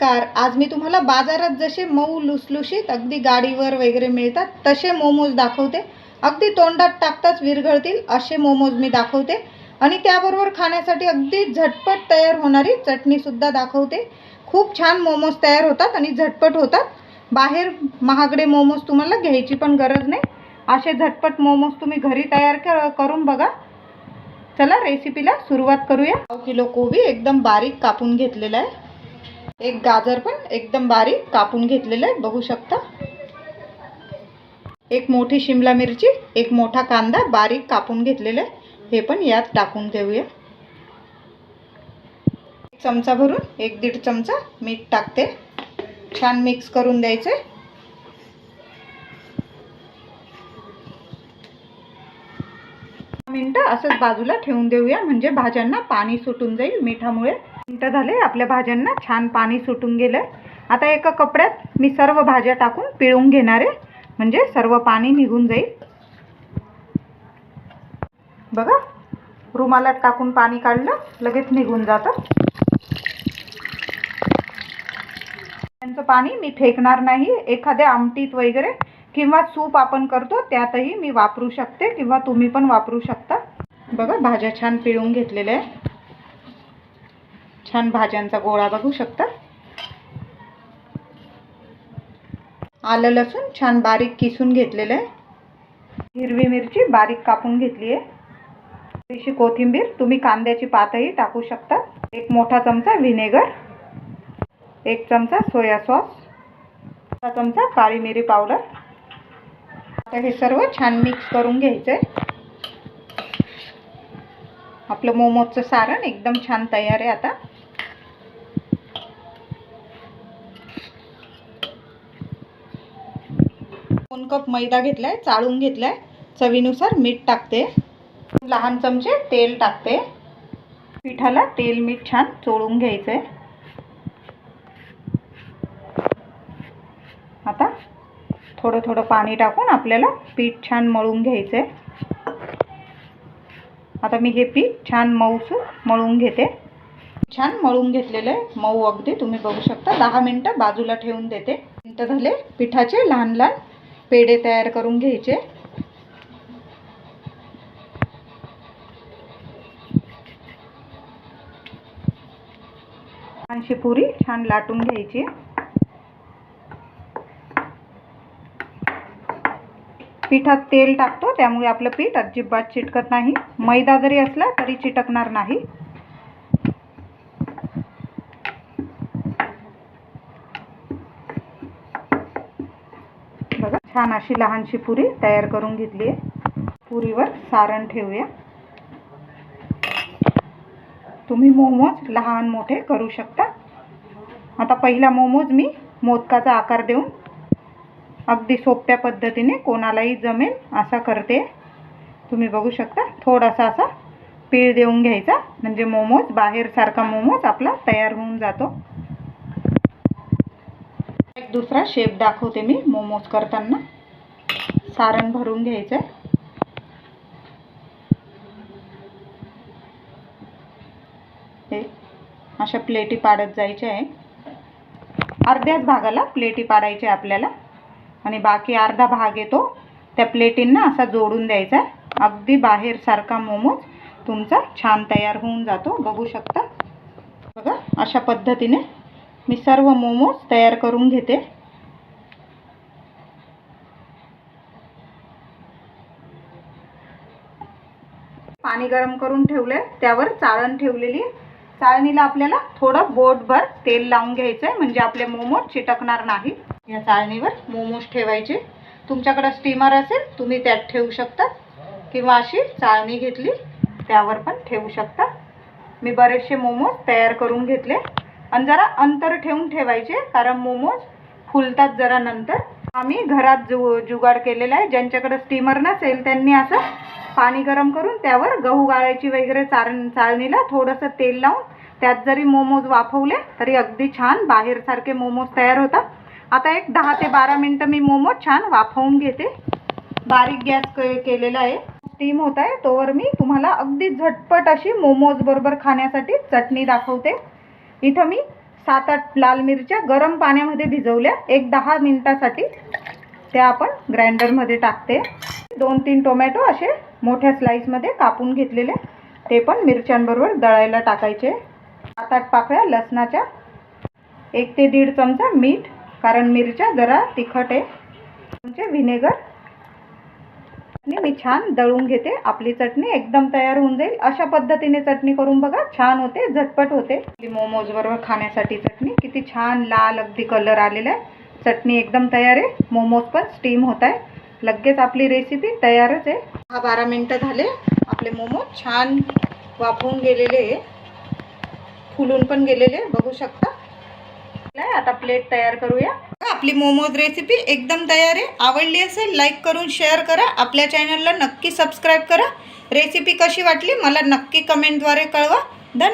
नमस्कार. आज मी तुम्हाला बाजारात जसे मऊ लुसलुशीत अगदी गाडीवर वगैरे मिळतात तसे मोमोज दाखवते. अगदी तोंडात टाकताच विरघळतील असे मोमोज मी दाखवते. आणि त्याबरोबर खाण्यासाठी अगदी झटपट तयार होणारी चटणीसुद्धा दाखवते. खूप छान मोमोज तयार होतात आणि झटपट होतात. बाहेर महागडे मोमोज तुम्हाला घ्यायची पण गरज नाही. असे झटपट मोमोज तुम्ही घरी तयार कर करून बघा. चला रेसिपीला सुरुवात करूया. पाव किलो कोबी एकदम बारीक कापून घेतलेला आहे. एक गाजर पण एकदम बारीक कापून घेतलेलं आहे बघू शकता. एक मोठी शिमला मिरची एक मोठा कांदा बारीक कापून घेतलेला आहे हे पण यात टाकून घेऊया. एक चमचा भरून एक दीड चमचा मीठ टाकते. छान मिक्स करून द्यायचे मिनटं असंच बाजूला ठेवून देऊया म्हणजे भाज्यांना पाणी सुटून जाईल मिठामुळे. मिनटं झाले आपल्या भाज्यांना छान पाणी सुटून गेलं आता एका कपड्यात मी सर्व भाज्या टाकून पिळून घेणार आहे. म्हणजे सर्व पाणी निघून जाईल. बघा रुमालात टाकून पाणी काढलं लगेच निघून जातं. त्यांचं पाणी मी फेकणार नाही. एखाद्या आमटीत वगैरे किंवा सूप आपण करतो त्यातही मी वापरू शकते किंवा तुम्ही पण वापरू शकता. बघा भाज्या छान पिळून घेतलेल्या आहे छान भाज्यांचा गोळा बघू शकता. आलं लसूण छान बारीक किसून घेतलेलं आहे. हिरवी मिरची बारीक कापून घेतली आहे. थोडीशी कोथिंबीर तुम्ही कांद्याची पातही टाकू शकता. एक मोठा चमचा व्हिनेगर एक चमचा सोया सॉस अर्धा चमचा काळी मिरी पावडर. आता हे सर्व छान मिक्स करून घ्यायचं आहे आपलं मोमोजचं सारण एकदम छान तयार आहे आता. दोन कप मैदा घेतलाय चाळून घेतलाय. चवीनुसार मीठ टाकते. लहान चमचे तेल टाकते. पिठाला तेल मीठ छान चोळून घ्यायचंय. आता थोडं थोडं पाणी टाकून आपल्याला पीठ छान मळून घ्यायचंय. आता मी हे पीठ छान मऊसू मळून घेते. छान मळून घेतलेलं आहे मऊ अगदी तुम्ही बघू शकता. दहा मिनटं बाजूला ठेवून देते. मिनटं झाले. पिठाचे लहान लहान पेढे तयार करून घ्यायचे. छानशी पुरी छान लाटून घ्यायची. पिठात तेल टाकतो त्यामुळे आपलं पीठ अजिबात चिटकत नाही. मैदा जरी असला तरी चिटकणार नाही बघा छान अशी लहानशी पुरी तयार करून घेतली आहे. पुरीवर सारण ठेवूया. तुम्ही मोमोज लहान मोठे करू शकता. आता पहिला मोमोज मी मोदकाचा आकार देऊन अगदी सोप्या पद्धतीने कोणालाही जमेल असा करते. तुम्ही बघू शकता थोडासा असा पीळ देऊन घ्यायचा. म्हणजे मोमोज बाहेरसारखा मोमोज आपला तयार होऊन जातो. एक दुसरा शेप दाखवते मी मोमोज करताना. सारण भरून घ्यायचं आहे हे अशा प्लेटी पाडत जायच्या आहे. अर्ध्याच भागाला प्लेटी पाडायचे आपल्याला. आणि बाकी अर्धा भाग येतो. त्या प्लेटींना असा जोडून द्यायचा अगदी बाहेरसारखा मोमोज तुमचा छान तयार होऊन जातो. बघू शकता. बघा अशा पद्धतीने मी सर्व मोमोज तयार करून घेते. पाणी गरम करून ठेवले त्यावर चाळण ठेवलेली. चाळणीला आपल्याला थोडं बोटभर तेल लावून घ्यायचं आहे म्हणजे आपले मोमोज चिटकणार नाही. या चाळणीवर मोमोज ठेवायचे. तुमच्याकडं स्टीमर असेल तुम्ही त्यात ठेवू शकता. किंवा अशी चाळणी घेतली त्यावर पण ठेवू शकता. मी बरेचसे मोमोज तयार करून घेतले. आणि जरा अंतर ठेवून ठेवायचे कारण मोमोज फुलतात जरा नंतर. आम्ही घरात जु जुगाड केलेला आहे. ज्यांच्याकडे स्टीमर नसेल त्यांनी असं पाणी गरम करून त्यावर गहू गाळायची वगैरे चारण चाळणीला थोडंसं तेल लावून त्यात जरी मोमोज वाफवले तरी अगदी छान बाहेरसारखे मोमोज तयार होतात. आता एक दहा ते बारा मिनटं मी मोमोज छान वाफवून घेते. बारीक गॅस केलेला आहे. स्टीम होत आहे तोवर मी तुम्हाला अगदी झटपट अशी मोमोज बरोबर खाण्यासाठी चटणी दाखवते. इथं मी सात आठ लाल मिरच्या गरम पाण्यामध्ये भिजवल्या. एक दहा मिनटासाठी त्या आपण ग्राइंडरमध्ये टाकते. दोन तीन टोमॅटो असे मोठ्या स्लाईसमध्ये कापून घेतलेले. ते पण मिरच्यांबरोबर दळायला टाकायचे. सात आठ पाकळ्या लसणाच्या. एक ते दीड चमचा मीठ कारण मिरच्या जरा तिखट आहे. तुमचे व्हिनेगर आणि मी छान दळून घेते. आपली चटणी एकदम तयार होऊन जाईल. अशा पद्धतीने चटणी करून बघा छान होते झटपट होते. आपली मोमोज बरोबर खाण्यासाठी चटणी. किती छान लाल अगदी कलर आलेला आहे. चटणी एकदम तयार आहे. मोमोज पण स्टीम होत आहे. लगेच आपली रेसिपी तयारच आहे. दहा बारा मिनटं झाले. आपले मोमोज छान वाफवून गेलेले आहे. फुलून पण गेलेले बघू शकता. आहे आता प्लेट तयार करूया. आपली मोमोज रेसिपी एकदम तयार आहे. आवडली असेल लाईक करून शेअर करा. आपल्या चॅनलला नक्की सबस्क्राईब करा. रेसिपी कशी वाटली मला नक्की कमेंटद्वारे कळवा.